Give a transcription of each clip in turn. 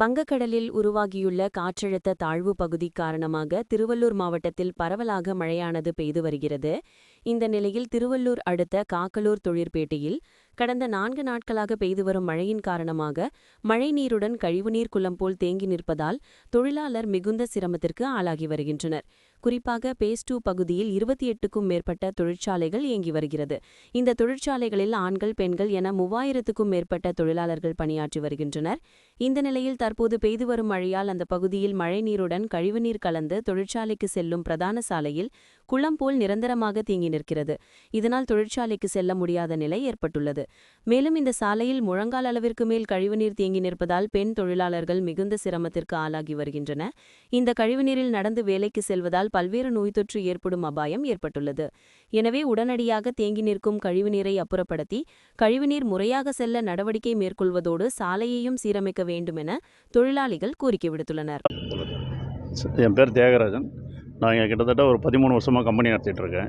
வங்கக்கடலில் உருவாகியுள்ள காற்றழுத்த தாழ்வு பகுதி காரணமாக திருவள்ளூர் மாவட்டத்தில் பரவலாக மழையானது பெய்து வருகிறது. இந்த நிலையில் திருவள்ளூர் அடுத்த காக்கலூர் தொழிற்பேட்டையில் கடந்த நான்கு நாட்களாக பெய்து வரும் மழையின் காரணமாக மழைநீருடன் கழிவுநீர் குளம் போல் தேங்கி நிற்பதால் தொழிலாளர் மிகுந்த சிரமத்திற்கு ஆளாகி வருகின்றனர். குறிப்பாக பேஸ் டூ பகுதியில் இருபத்தி எட்டுக்கும் மேற்பட்ட தொழிற்சாலைகள் இயங்கி வருகிறது. இந்த தொழிற்சாலைகளில் ஆண்கள் பெண்கள் என மூவாயிரத்துக்கும் மேற்பட்ட தொழிலாளர்கள் பணியாற்றி வருகின்றனர். இந்த நிலையில் தற்போது பெய்து வரும் மழையால் அந்த பகுதியில் மழைநீருடன் கழிவுநீர் கலந்து தொழிற்சாலைக்கு செல்லும் பிரதான சாலையில் குளம் போல் நிரந்தரமாக தீங்கி நிற்கிறது. இதனால் தொழிற்சாலைக்கு செல்ல முடியாத நிலை ஏற்பட்டுள்ளது. மேலும் இந்த சாலையில் முழங்கால் அளவிற்கு மேல் கழிவுநீர் தேங்கி நிற்பதால் பெண் தொழிலாளர்கள் மிகுந்த சிரமத்திற்கு ஆளாகி வருகின்றன இந்த கழிவுநீரில் நடந்து வேலைக்கு செல்வதால் பல்வேறு நோய் தொற்று ஏற்படும் அபாயம் ஏற்பட்டுள்ளது. எனவே உடனடியாக தேங்கி நிற்கும் கழிவுநீரை அப்புறப்படுத்தி கழிவுநீர் முறையாக செல்ல நடவடிக்கை மேற்கொள்வதோடு சாலையையும் சீரமைக்க வேண்டும் என தொழிலாளிகள் கோரிக்கை விடுத்துள்ளனர். என் பேர் தியாகராஜன். நான் இங்கே கிட்டத்தட்ட ஒரு பதிமூணு வருஷமாக கம்பெனி நடத்திட்டுருக்கேன்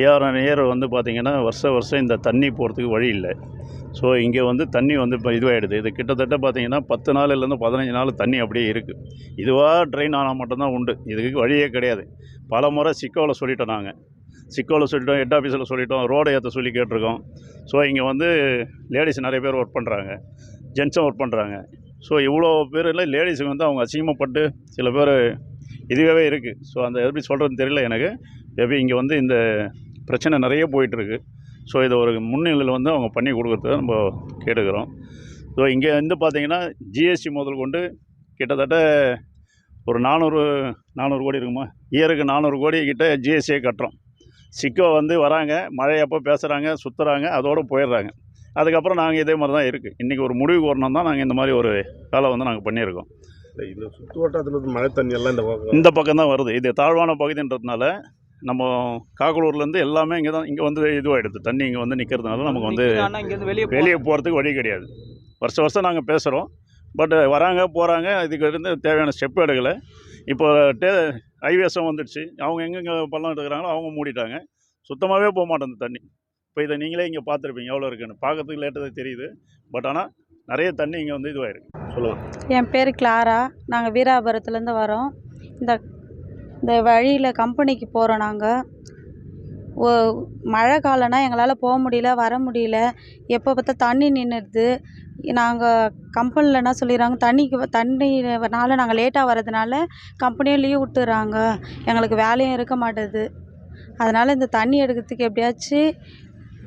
ஏஆர் ஏர் வந்து பார்த்திங்கன்னா வருஷ வருஷம் இந்த தண்ணி போகிறதுக்கு வழி இல்லை. ஸோ இங்கே வந்து தண்ணி வந்து இப்போ இதுவாகிடுது இது கிட்டத்தட்ட பார்த்திங்கன்னா பத்து நாள்லேருந்து பதினஞ்சு நாள் தண்ணி அப்படியே இருக்குது இதுவாக ட்ரெயின் ஆனால் மட்டும்தான் உண்டு. இதுக்கு வழியே கிடையாது. பல முறை சிக்கோவில் சொல்லிட்டோம் நாங்கள் சிக்கோவில் சொல்லிட்டோம் ஹெட் ஆஃபீஸில் சொல்லிட்டோம் ரோடை ஏற்ற சொல்லி கேட்டிருக்கோம். ஸோ இங்கே வந்து லேடிஸ் நிறைய பேர் ஒர்க் பண்ணுறாங்க ஜென்ஸும் ஒர்க் பண்ணுறாங்க ஸோ இவ்வளோ பேர் இல்லை லேடிஸுக்கு வந்து அவங்க அசிங்கமாப்பட்டு சில பேர் இதுவே இருக்குது ஸோ அந்த எப்படி சொல்கிறதுன்னு தெரியல எனக்கு. மேபி இங்கே வந்து இந்த பிரச்சனை நிறைய போயிட்டுருக்கு. ஸோ இதை ஒரு முன்னிலையில் வந்து அவங்க பண்ணி கொடுக்குறத நம்ம கேட்டுக்கிறோம். ஸோ இங்கே வந்து பார்த்தீங்கன்னா ஜிஎஸ்டி முதல் கொண்டு கிட்டத்தட்ட ஒரு நானூறு நானூறு கோடி இருக்குமா? இயருக்கு நானூறு கோடி கிட்ட ஜிஎஸ்டியே கட்டுறோம். சிக்கோ வந்து வராங்க மழையப்போ பேசுகிறாங்க சுற்றுறாங்க அதோடு போயிடுறாங்க. அதுக்கப்புறம் நாங்கள் இதே மாதிரி தான் இருக்குது இன்றைக்கி ஒரு முடிவுக்கு வரணும் தான் நாங்கள் இந்த மாதிரி ஒரு வேலை வந்து நாங்கள் பண்ணியிருக்கோம். இது சுற்று வட்டாரத்தில் மழை தண்ணி எல்லாம் இந்த பக்கம் இந்த பக்கம் தான் வருது. இது தாழ்வான பகுதின்றதுனால நம்ம காக்கலூர்லேருந்து எல்லாமே இங்கே தான் இங்கே வந்து இதுவாகிடுது தண்ணி இங்கே வந்து நிற்கிறதுனால நமக்கு வந்து வெளியே வெளியே போகிறதுக்கு வழி கிடையாது. வருஷம் வருஷம் நாங்கள் பேசுகிறோம் பட் வராங்க போகிறாங்க இதுக்கு இருந்து தேவையான ஸ்டெப் எடுக்கலை. இப்போ டே ஹைவேஸும் வந்துடுச்சு. அவங்க எங்கெங்கே பள்ளம் எடுக்கிறாங்களோ அவங்க மூடிட்டாங்க. சுத்தமாகவே போக மாட்டேங்குது தண்ணி. இப்போ இதை நீங்களே இங்கே பார்த்துருப்பீங்க எவ்வளோ இருக்குன்னு. பார்க்கறதுக்கு லேட்டதாக தெரியுது. பட் ஆனால் நிறைய தண்ணி இங்கே வந்து இதுவாயிருக்கு. சொல்லுங்கள் என் பேர் கிளாரா. நாங்கள் வீராபுரத்துலேருந்து வரோம். இந்த இந்த வழியில் கம்பெனிக்கு போகிறோம் நாங்கள் ஓ மழை காலம்னா எங்களால் போக முடியல வர முடியல. எப்போ பார்த்தா தண்ணி நின்றுடுது நாங்கள் கம்பெனியில் என்ன சொல்லிடுறாங்க தண்ணிக்கு வ- தண்ணினால நாங்கள் லேட்டாக வர்றதுனால கம்பெனியும் லீவ் விட்டுறாங்க எங்களுக்கு வேலையும் இருக்க மாட்டேது. அதனால் இந்த தண்ணி எடுக்கிறதுக்கு எப்படியாச்சும்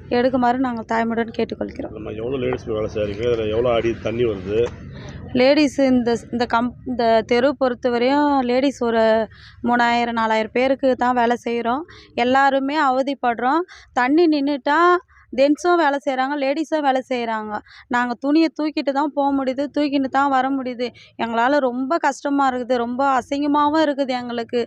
எடுக்குமாறு நாங்கள் தாய்மையுடன் கேட்டுக்கொள்கிறோம். நம்ம எவ்வளோ லேடிஸ் வேலை செய்கிறீங்க இதில் எவ்வளோ அடி தண்ணி வருது? லேடிஸ் இந்த இந்த கம் இந்த தெரு பொறுத்த வரையும் லேடிஸ் ஒரு மூணாயிரம் நாலாயிரம் பேருக்கு தான் வேலை செய்கிறோம் எல்லாருமே அவதிப்படுறோம். தண்ணி நின்றுட்டா ஜென்ஸும் வேலை செய்கிறாங்க லேடிஸும் வேலை செய்கிறாங்க நாங்கள் துணியை தூக்கிட்டு தான் போக முடியுது தூக்கிட்டு தான் வர முடியுது. எங்களால் ரொம்ப கஷ்டமாக இருக்குது ரொம்ப அசிங்கமாகவும் இருக்குது எங்களுக்கு.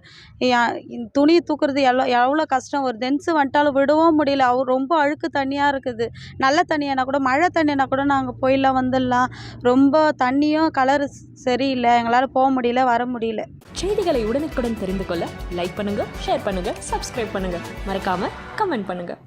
துணியை தூக்குறது எவ்வளோ எவ்வளோ கஷ்டம்? ஒரு ஜென்ஸு வந்துட்டாலும் விடவும் முடியல. அவர் ரொம்ப அழுக்கு தண்ணியாக இருக்குது. நல்ல தண்ணியானா கூட மழை தண்ணினா கூட நாங்கள் போயிடலாம் வந்துடலாம். ரொம்ப தண்ணியும் கலர் சரியில்லை. எங்களால் போக முடியல வர முடியல. செய்திகளை உடனுக்குடன் தெரிந்து கொள்ள லைக் பண்ணுங்கள் ஷேர் பண்ணுங்கள் சப்ஸ்கிரைப் பண்ணுங்கள் மறக்காமல் கமெண்ட் பண்ணுங்கள்